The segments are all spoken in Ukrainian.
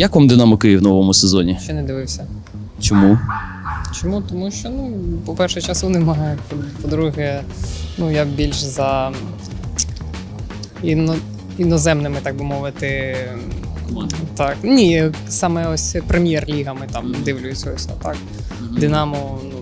Як вам Динамо Київ в новому сезоні? Ще не дивився. Чому? Чому? Тому що, ну, по-перше, часу немає. По- По-друге, ну, я більш за іно... іноземними, так би мовити. Так. Ні, саме ось прем'єр-лігами там дивлюсь ось, а так. Динамо ну,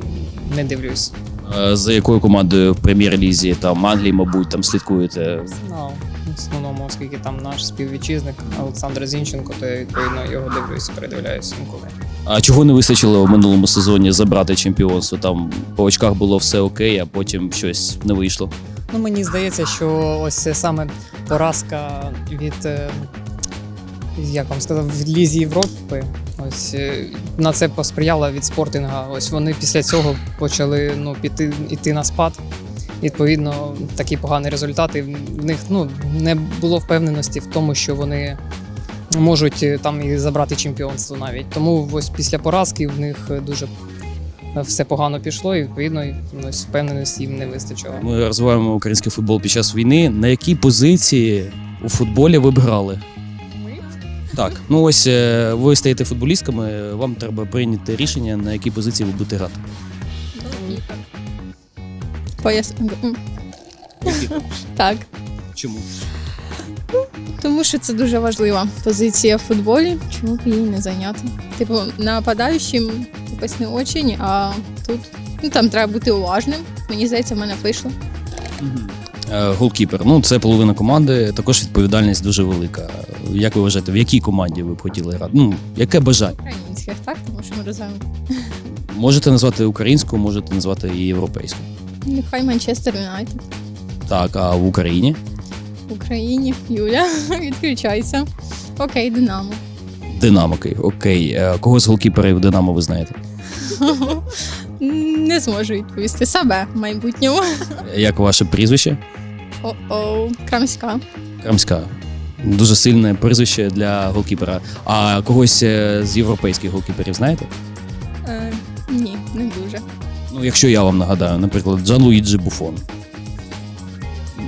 не дивлюсь. Е, За якою командою в прем'єр-лізі там Англії, мабуть, там слідкуєте? Знав. В основному, оскільки там наш співвітчизник Олександр Зінченко, то я відповідно його дивлюсь, передивляюсь інколи. А чого не вистачило в минулому сезоні забрати чемпіонство? Там по очках було все окей, а потім щось не вийшло. Ну, мені здається, що ось це саме поразка від, е, як вам сказав, від Лізі Європи. Ось е, на це посприяла від спортинга. Ось вони після цього почали ну, піти іти на спад. Відповідно, такі погані результати. В них ну, не було впевненості в тому, що вони можуть е, там і забрати чемпіонство навіть. Тому ось після поразки в них е, дуже е, все погано пішло, і відповідно ось впевненості їм не вистачило. Ми розвиваємо український футбол під час війни. На якій позиції у футболі ви б грали? Так, ну ось ви стаєте футболістками, вам треба прийняти рішення, на якій позиції ви будете грати. Пояс... Так. Чому? Тому що це дуже важлива позиція в футболі. Чому б її не зайняти? Типу, нападаючим якось не очень, а тут ну там треба бути уважним. Мені здається, в мене вийшло. Е, Голкіпер. Ну, це половина команди, також відповідальність дуже велика. Як ви вважаєте, в якій команді ви б хотіли грати? Ну, яке бажання? Українських, так? Тому що ми розвиваємо. Можете назвати українську, можете назвати і європейську. Нехай Манчестер Юнайтед. Так, а в Україні? В Україні Юля, відключайся. Окей, Динамо. Динамо Київ. Окей. Е, Кого з голкіперів Динамо ви знаєте? Не зможу відповісти себе в майбутньому. Як ваше прізвище? О-оу, Крамська. Крамська. Дуже сильне прізвище для голкіпера. А когось е, з європейських голкіперів знаєте? Ну, якщо я вам нагадаю, наприклад, Джан Луїджі Буфон.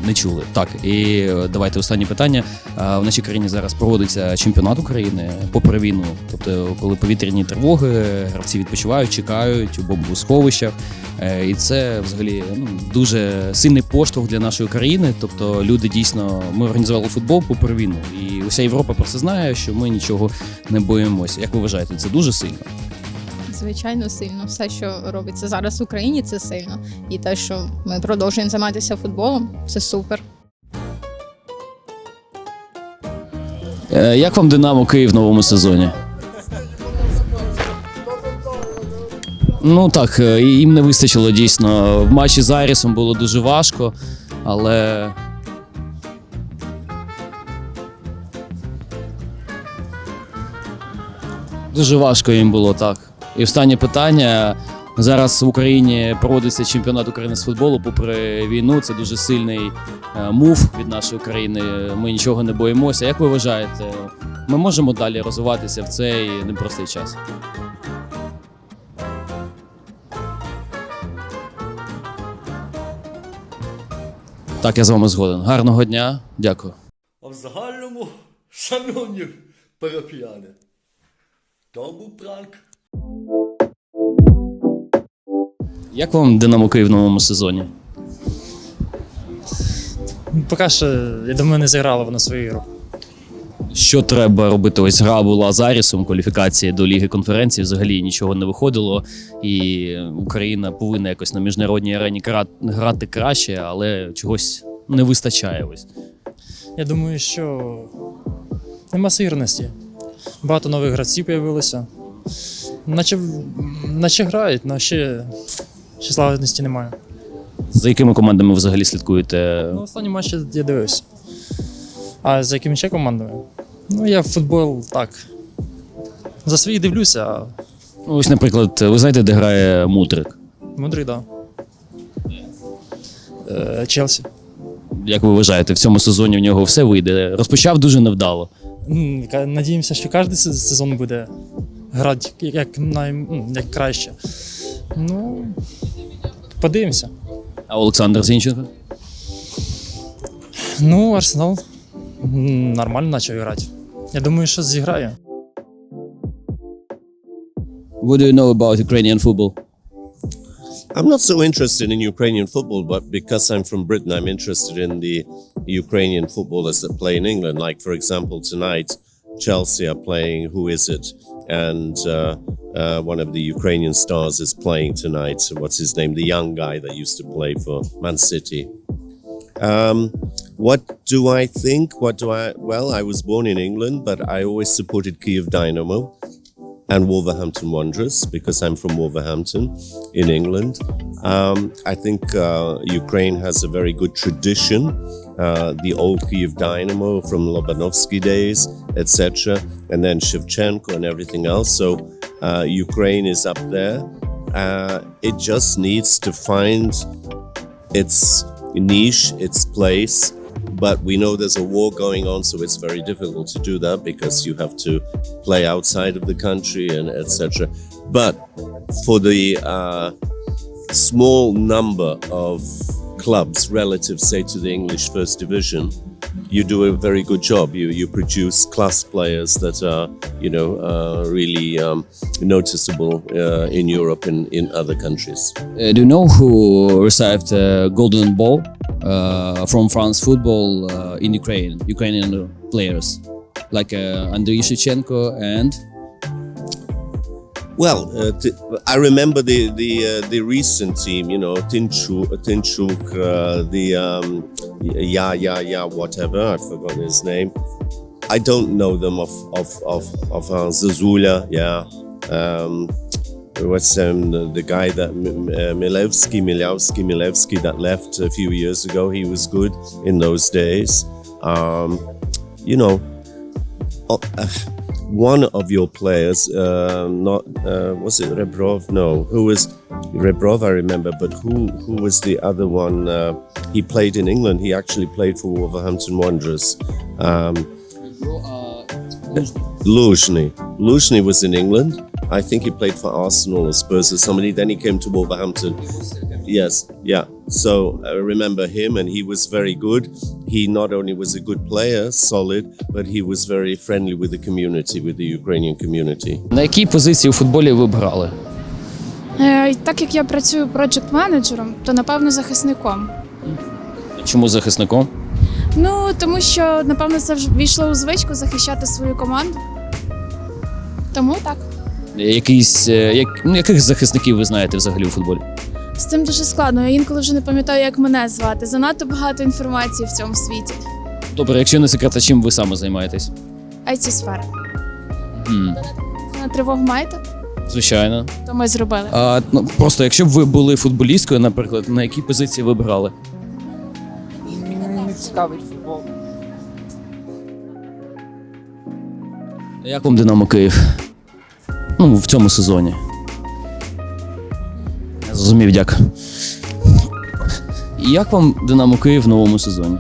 Не чули. Так, і е, давайте останнє питання. В нашій країні зараз проводиться чемпіонат України попри війну. Тобто, коли повітряні тривоги, гравці відпочивають, чекають у бомбосховищах. Е, І це взагалі ну, дуже сильний поштовх для нашої країни. Тобто, люди дійсно ми організували футбол попри війну. І уся Європа про це знає, що ми нічого не боїмося. Як ви вважаєте, це дуже сильно? Звичайно, сильно. Все, що робиться зараз в Україні, це сильно. І те, що ми продовжуємо займатися футболом, це супер. Е, Як вам Динамо Київ в новому сезоні? Ну так, е, їм не вистачило дійсно. В матчі з Айрісом було дуже важко, але. Дуже важко їм було так. І останнє питання. Зараз в Україні проводиться чемпіонат України з футболу. Попри війну, це дуже сильний е, мув від нашої країни. Ми нічого не боїмося. Як ви вважаєте, ми можемо далі розвиватися в цей непростий час? Так, я з вами згоден. Гарного дня, дякую. А в загальному, шановні парафіяни, то був пранк. Як вам Динамо Київ в новому сезоні? Поки що, я думаю, не зіграла вона свою ігру. Що треба робити? Ось гра була з Арісом, кваліфікації до Ліги конференції. Взагалі нічого не виходило, і Україна повинна якось на міжнародній арені грати краще, але чогось не вистачає. Ось Я думаю, що нема сирності. Багато нових гравців з'явилося. Наче, наче грають, але ще, ще славності немає. за якими командами взагалі слідкуєте? Ну, останні матчі я дивився. А за якими ще командами? Ну, я в футбол так. За своїх дивлюся, а Ну, ось, наприклад, ви знаєте, де грає Мудрик? мудрий, так. Да. Е, Челсі. Як ви вважаєте, в цьому сезоні в нього все вийде? Розпочав дуже невдало. М, ка- Надіємося, що кожен се- сезон буде грати як, най, як краще. Ну, подивимося. А Олександр Зінченко? Ну, Арсенал нормально почав грати. Я думаю, що зіграє. What do you know about Ukrainian football? I'm not so interested in Ukrainian football, but because I'm from Britain, I'm interested in the Ukrainian footballers that play in England. Like, for example, tonight, Chelsea are playing Who Is It? And uh, uh, one of the Ukrainian stars is playing tonight. What's his name? The young guy that used to play for Man City. Um, what do I think? What do I? Well, I was born in England, but I always supported Kiev Dynamo and Wolverhampton Wanderers because I'm from Wolverhampton in England. Um, I think uh, Ukraine has a very good tradition. Uh, the old Kiev Dynamo from Lobanovsky days, etc., and then Shevchenko and everything else. So uh, Ukraine is up there. Uh, it just needs to find its niche, its place. But we know there's a war going on, so it's very difficult to do that because you have to play outside of the country and etc. But for the uh, small number of clubs relative, say, to the English First Division, you do a very good job. You you produce class players that are you know uh, really um, noticeable uh, in Europe and in other countries. Uh, do you know who received a Golden Ball uh, from France football uh, in Ukraine? Ukrainian players like uh, Andriy Shevchenko and Well, uh, t- I remember the the uh, the recent team. You know, Tinchuk, Tinchuk, uh, the um, yeah yeah yeah whatever. I've forgotten his name. I don't know them of of of of uh, Zazula. Yeah. Um, what's um, the, the guy that uh, Milevsky, Milevsky, Milevsky that left a few years ago? He was good in those days. Um, you know, oh, uh, one of your players, uh, not uh, was it Rebrov? No, who was Rebrov? I remember, but who who was the other one? Uh, he played in England. He actually played for Wolverhampton Wanderers. Um, Luzhny. Was in England. I think he played for Arsenal or Spurs or somebody. Then he came to Wolverhampton. Yes, yeah. So I remember him, and he was very good. He not only was a good player, solid, but he was very friendly with the community, with the Ukrainian community. на якій позиції у футболі ви б грали? Е, Так як я працюю проджект менеджером, то напевно захисником. Чому захисником? Ну тому що напевно це вже війшло у звичку захищати свою команду. Тому так. Якийсь е, як, ну, яких захисників ви знаєте взагалі у футболі? З цим дуже складно. Я інколи вже не пам'ятаю, як мене звати. Занадто багато інформації в цьому світі. Добре, якщо не секрет, а чим ви саме займаєтесь? it сфера. На тривогу маєте? звичайно. То ми зробили. А, ну, просто якщо б ви були футболісткою, наприклад, на якій позиції ви б грали? Мені не цікавить футбол. Як вам Динамо Київ? Ну, в цьому сезоні. Зрозумів, дякую. Як вам Динамо Київ в новому сезоні?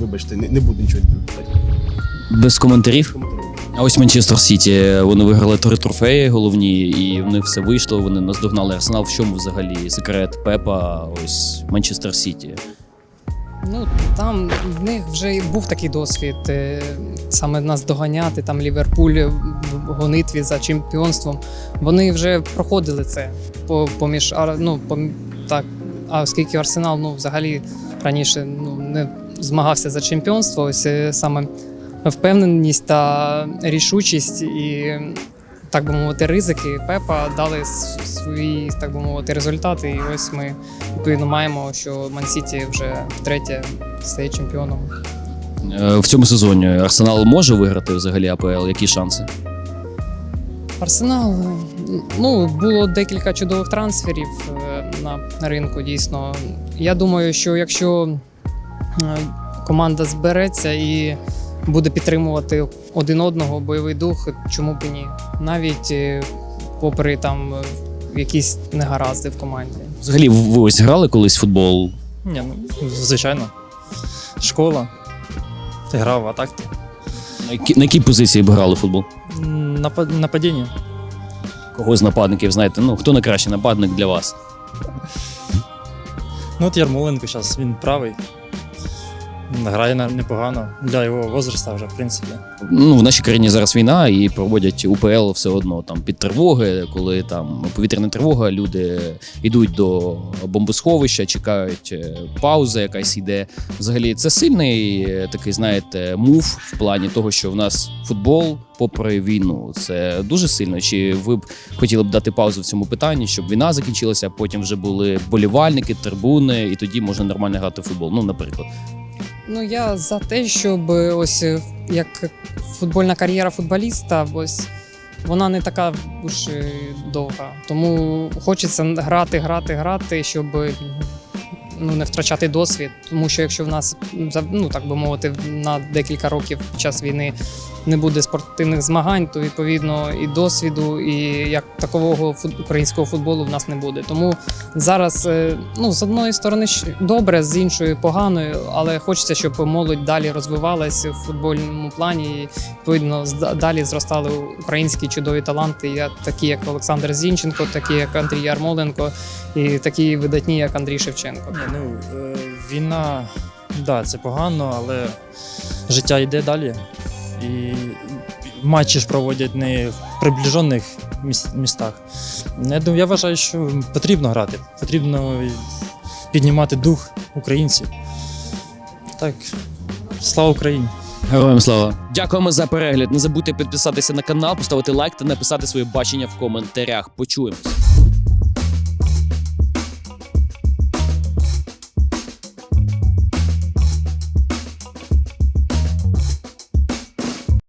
Вибачте, не, не буду нічого відповідати. Без коментарів? А ось Манчестер Сіті. Вони виграли три трофеї головні, і в них все вийшло. Вони наздогнали Арсенал. В чому взагалі секрет Пепа? Ось Манчестер Сіті. Ну там в них вже і був такий досвід. е, Саме нас доганяти, там Ліверпуль в гонитві за чемпіонством. Вони вже проходили це поміж ну, так. А оскільки Арсенал ну, взагалі раніше ну, не змагався за чемпіонство, ось е, саме впевненість та рішучість і, так би мовити, ризики Пепа дали свої, так би мовити, результати. І ось ми відповідно маємо, що Ман-Сіті вже втретє стає чемпіоном. Е, В цьому сезоні Арсенал може виграти взагалі АПЛ? Які шанси? Арсенал ну було декілька чудових трансферів е, на ринку. Дійсно, я думаю, що якщо е, команда збереться і буде підтримувати один одного бойовий дух, чому б і ні? Навіть е, попри там е, якісь негаразди в команді. Взагалі, ви ось грали колись в футбол? Ні, ну, звичайно. Школа. Ти грав, а так На які- на якій позиції б грали в футбол? напад... нападіння. Кого з нападників знаєте? Ну, хто найкращий нападник для вас? Ну от Ярмоленко зараз, він правий. Грає непогано для його возраста вже, в принципі. Ну, в нашій країні зараз війна і проводять УПЛ все одно там під тривоги, коли там повітряна тривога, люди йдуть до бомбосховища, чекають е, пауза, якась іде. Взагалі, це сильний е, такий, знаєте, мув в плані того, що в нас футбол, попри війну, це дуже сильно. Чи ви б хотіли б дати паузу в цьому питанні, щоб війна закінчилася, а потім вже були болівальники, трибуни, і тоді можна нормально грати в футбол? Ну, наприклад. Ну я за те, щоб ось е, як футбольна кар'єра футболіста, ось вона не така уж довга. Тому хочеться грати, грати, грати, щоб ну, не втрачати досвід. Тому що якщо в нас за- ну так би мовити, на декілька років під час війни не буде спортивних змагань, то відповідно і досвіду, і як такового українського футболу в нас не буде. Тому зараз е, ну з одної сторони добре, з іншої поганою, але хочеться, щоб молодь далі розвивалась в футбольному плані. І відповідно далі зростали українські чудові таланти, такі як Олександр Зінченко, такі як Андрій Ярмоленко, і такі видатні, як Андрій Шевченко. Ні, ну, е, війна, да, це погано, але життя йде далі. І матчі ж проводять не в приближених міс- містах. Я, думаю, я вважаю, що потрібно грати, потрібно піднімати дух українців. Так, слава Україні! Героям слава! Дякуємо за перегляд. Не забудьте підписатися на канал, поставити лайк та написати своє бачення в коментарях. Почуємось.